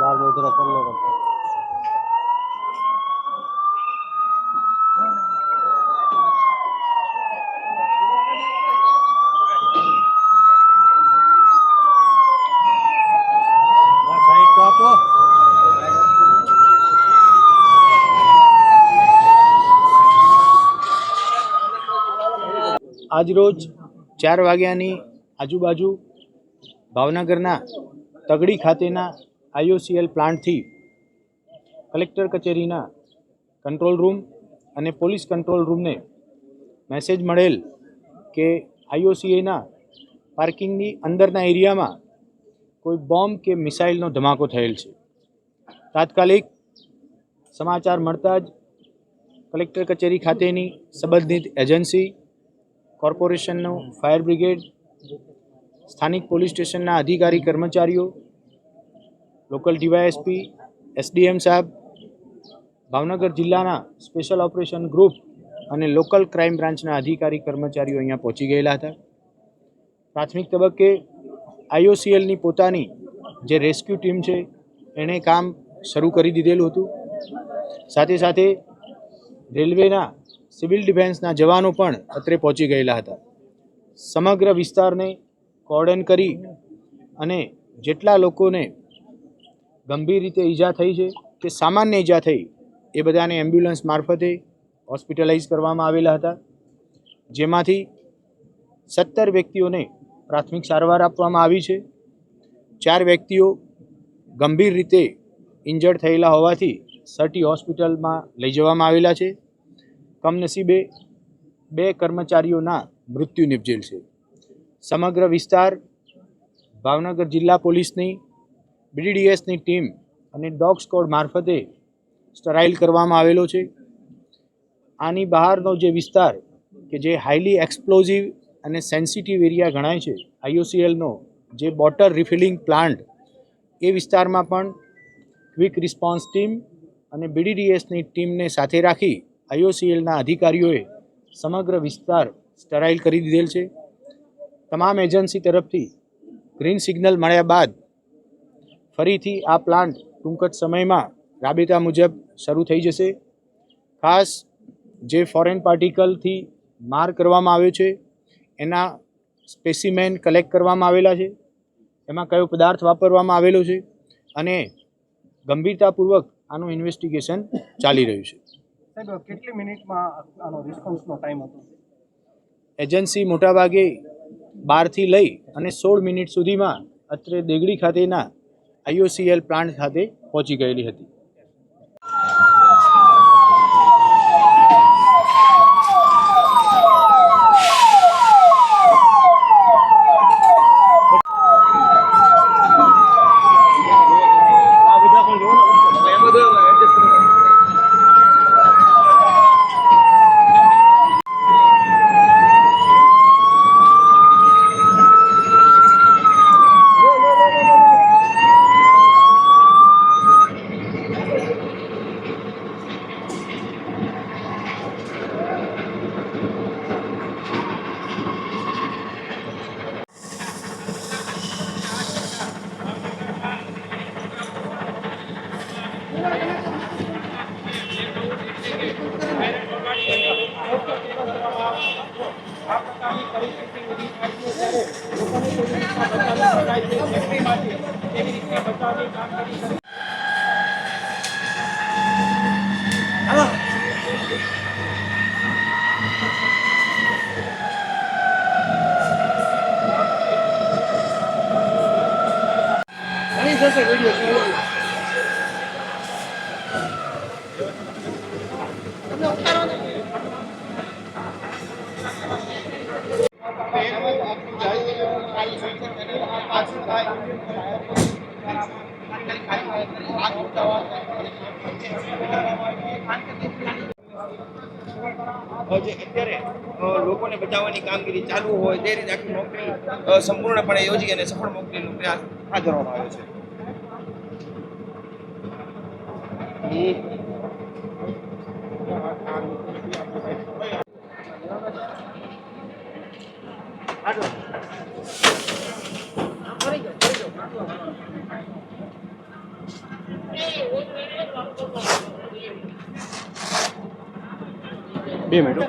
બાર નો જરા કરલો કરતો સાઈડ તો આપો આજરોજ ચાર વાગ્યાની આજુબાજુ ભાવનગરના તગડી ખાતેના આઈઓસીએલ પ્લાન્ટથી કલેક્ટર કચેરીના કંટ્રોલ રૂમ અને પોલીસ કંટ્રોલ રૂમને મેસેજ મળેલ કે આઈઓસીએના પાર્કિંગની અંદરના એરિયામાં કોઈ બોમ્બ કે મિસાઇલનો ધમાકો થયેલ છે. તાત્કાલિક સમાચાર મળતા જ કલેક્ટર કચેરી ખાતેની સંબંધિત એજન્સી કોર્પોરેશનનું ફાયર બ્રિગેડ સ્થાનિક પોલીસ સ્ટેશનના અધિકારી કર્મચારીઓ, લોકલ ડીવાયએસપી, એસડીએમ સાહેબ, ભાવનગર જિલ્લાના સ્પેશિયલ ઓપરેશન ગ્રુપ અને લોકલ ક્રાઇમ બ્રાન્ચના અધિકારી કર્મચારીઓ અહીંયા પહોંચી ગયેલા હતા. પ્રાથમિક તબક્કે આઈઓસીએલની પોતાની જે રેસ્ક્યુ ટીમ છે, એણે કામ શરૂ કરી દીધેલું હતું. સાથે સાથે રેલવેના સિવિલ ડિફેન્સના જવાનો પણ અત્રે પહોંચી ગયેલા હતા. સમગ્ર વિસ્તારને કોર્ડન કરી અને જેટલા લોકોને ગંભીર રીતે ઈજા થઈ છે કે સામાન્ય ઈજા થઈ, એ બધાને એમ્બ્યુલન્સ મારફતે હોસ્પિટલાઇઝ કરવામાં આવેલા હતા. જેમાંથી સત્તર વ્યક્તિઓને પ્રાથમિક સારવાર આપવામાં આવી છે. ચાર વ્યક્તિઓ ગંભીર રીતે ઇન્જર્ડ થયેલા હોવાથી સટી હોસ્પિટલમાં લઈ જવામાં આવેલા છે. કમનસીબે બે કર્મચારીઓના મૃત્યુ નિપજેલ છે. સમગ્ર વિસ્તાર ભાવનગર જિલ્લા પોલીસની બીડીડીએસની ટીમ અને ડોગ સ્કોડ મારફતે સ્ટરાઇલ કરવામાં આવેલો છે. આની બહારનો જે વિસ્તાર કે જે હાઈલી એક્સપ્લોઝિવ અને સેન્સિટિવ એરિયા ગણાય છે આઈઓસીએલનો જે બોટર રિફિલિંગ પ્લાન્ટ, એ વિસ્તારમાં પણ ક્વિક રિસ્પોન્સ ટીમ અને બીડીડીએસની ટીમને સાથે રાખી આઈઓસીએલના અધિકારીઓએ સમગ્ર વિસ્તાર સ્ટરાઇલ કરી દીધેલ છે. તમામ એજન્સી તરફથી ગ્રીન સિગ્નલ મળ્યા બાદ ફરીથી આ પ્લાન્ટ ટૂંક જ સમયમાં રાબેતા મુજબ શરૂ થઈ જશે. ખાસ જે ફોરેન પાર્ટિકલથી માર કરવામાં આવ્યો છે એના સ્પેસિમેન કલેક્ટ કરવામાં આવેલા છે. એમાં કયો પદાર્થ વાપરવામાં આવેલો છે અને ગંભીરતાપૂર્વક આનું ઇન્વેસ્ટિગેશન ચાલી રહ્યું છે. સાહેબ કેટલી મિનિટમાં આનો રિસ્પોન્સનો ટાઈમ હતો? એજન્સી મોટાભાગે બારથી લઈ અને સોળ મિનિટ સુધીમાં અત્રે દેગડી ખાતેના આઈઓસીએલ પ્લાન્ટ ખાતે પહોંચી ગયેલી હતી. અ જે અત્યારે લોકોને બચાવવાની કામગીરી ચાલુ હોય તે રીતે આખી નોકરી સંપૂર્ણપણે યોજી અને સફળ મોકલીનો પ્રયાસ હાથ ધરવામાં આવ્યો છે. Bien, ¿no?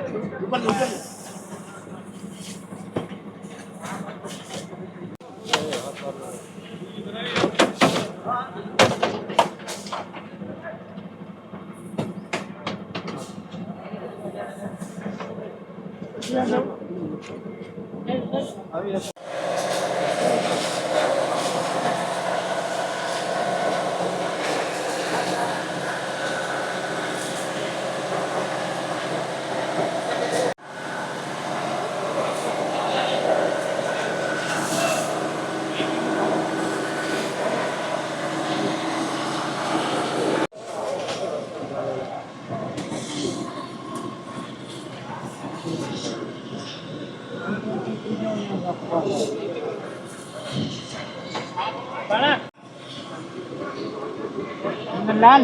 લાલ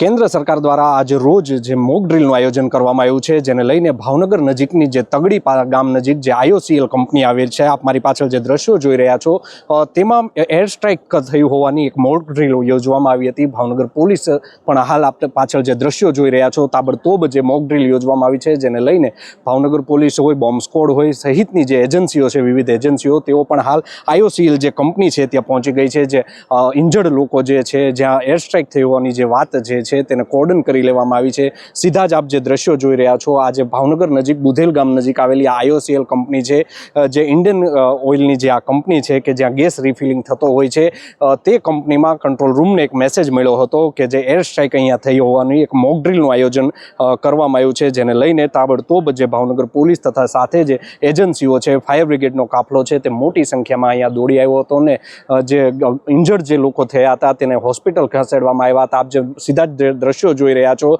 કેન્દ્ર સરકાર દ્વારા આજે રોજ જે મોક ડ્રીલનું આયોજન કરવામાં આવ્યું છે, જેને લઈને ભાવનગર નજીકની જે તગડી ગામ નજીક જે આઈઓસીએલ કંપની આવેલ છે, આપ મારી પાછળ જે દ્રશ્યો જોઈ રહ્યા છો તેમાં એર સ્ટ્રાઇક થયું હોવાની એક મોક ડ્રીલ યોજવામાં આવી હતી. ભાવનગર પોલીસ પણ હાલ આપ પાછળ જે દ્રશ્યો જોઈ રહ્યા છો, તાબડતોબ જે મોક ડ્રીલ યોજવામાં આવી છે, જેને લઈને ભાવનગર પોલીસ હોય, બોમ્બ સ્કોડ હોય, સહિતની જે એજન્સીઓ છે, વિવિધ એજન્સીઓ, તેઓ પણ હાલ આઈઓસીએલ જે કંપની છે, ત્યાં પહોંચી ગઈ છે, જે ઇન્જર્ડ લોકો જે છે, જ્યાં એર સ્ટ્રાઇક થઈ હોવાની જે વાત જે છે, તેને કોર્ડન કરી લેવામાં આવી છે. સીધા જ આપ જે દ્રશ્યો જોઈ રહ્યા છો આજે ભાવનગર નજીક, બુધેલ ગામ નજીક આવેલી આઈઓસીએલ કંપની છે જે ઇન્ડિયન ઓઇલની જે આ કંપની છે કે જ્યાં ગેસ રિફિલિંગ થતો હોય છે તે કંપનીમાં કંટ્રોલ રૂમને એક મેસેજ મળ્યો હતો કે જે એર સ્ટ્રાઇક અહીંયા થઈ હોવાની એક મોક ડ્રીલનું આયોજન કરવામાં આવ્યું છે, જેને લઈને તાબડતોબ જે ભાવનગર પોલીસ તથા સાથે જે એજન્સીઓ છે, ફાયર બ્રિગેડનો કાફલો છે, તે મોટી સંખ્યામાં અહીંયા દોડી આવ્યો હતો અને જે ઇન્જર્ડ જે લોકો થયા હતા, તેને હોસ્પિટલ ખસેડવામાં આવ્યા હતા. આપ જે સીધા જ દ્રશ્યો જોઈ રહ્યા છો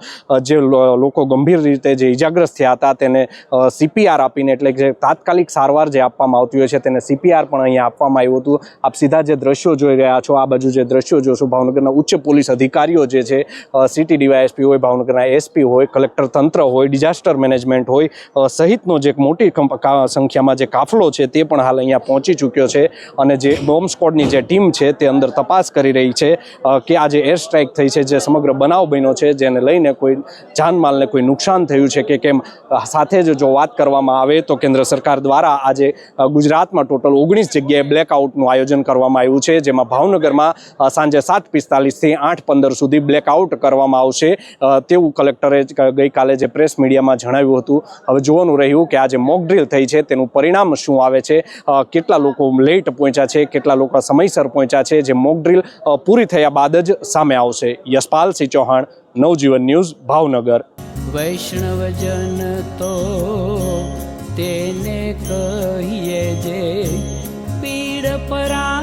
જે લોકો ગંભીર રીતે જે ઇજાગ્રસ્ત થયા હતા તેને સીપીઆર આપીને એટલે જે તાત્કાલિક સારવાર જે આપવામાં આવતી હોય છે તેને સીપીઆર પણ અહીંયા આપવામાં આવ્યું હતું. આપ સીધા જે દ્રશ્યો જોઈ રહ્યા છો, આ બાજુ જે દ્રશ્યો જોશો, ભાવનગરના ઉચ્ચ પોલીસ અધિકારીઓ જે છે સિટી ડીવાયએસપી હોય, ભાવનગરના એસપી હોય, કલેક્ટર તંત્ર હોય, ડિઝાસ્ટર મેનેજમેન્ટ હોય સહિતનો જે મોટી સંખ્યામાં જે કાફલો છે તે પણ હાલ અહીંયા પહોંચી ચૂક્યો છે અને જે બોમ્બ સ્કોડની જે ટીમ છે તે અંદર તપાસ કરી રહી છે કે આ જે એર સ્ટ્રાઇક થઈ છે જે સમગ્ર બનાવ બન્યો છે, જેને લઈને કોઈ જાનમાલને કોઈ નુકસાન થયું છે કે કેમ? સાથે જ જો વાત કરવામાં આવે તો કેન્દ્ર સરકાર દ્વારા આજે ગુજરાતમાં ટોટલ ઓગણીસ જગ્યાએ બ્લેકઆઉટનું આયોજન કરવામાં આવ્યું છે, જેમાં ભાવનગરમાં સાંજે સાત પિસ્તાલીસથી આઠ પંદર સુધી બ્લેકઆઉટ કરવામાં આવશે. તેવું કલેક્ટરે ગઈકાલે જે પ્રેસ મીડિયામાં જણાવ્યું હતું. હવે જોવાનું રહ્યું કે આજે મોકડ્રીલ થઈ છે, તેનું પરિણામ શું આવે છે? કેટલા લોકો લેટ પહોંચ્યા છે? કેટલા લોકો સમયસર પહોંચ્યા છે? જે મોકડ્રીલ પૂરી થયા બાદ જ સામે આવશે. યશપાલ સિંહ ચૌહાણ નવજીવન ન્યૂઝ ભાવનગર. વૈષ્ણવજન તો તેને કહીએ જે પીડ પરા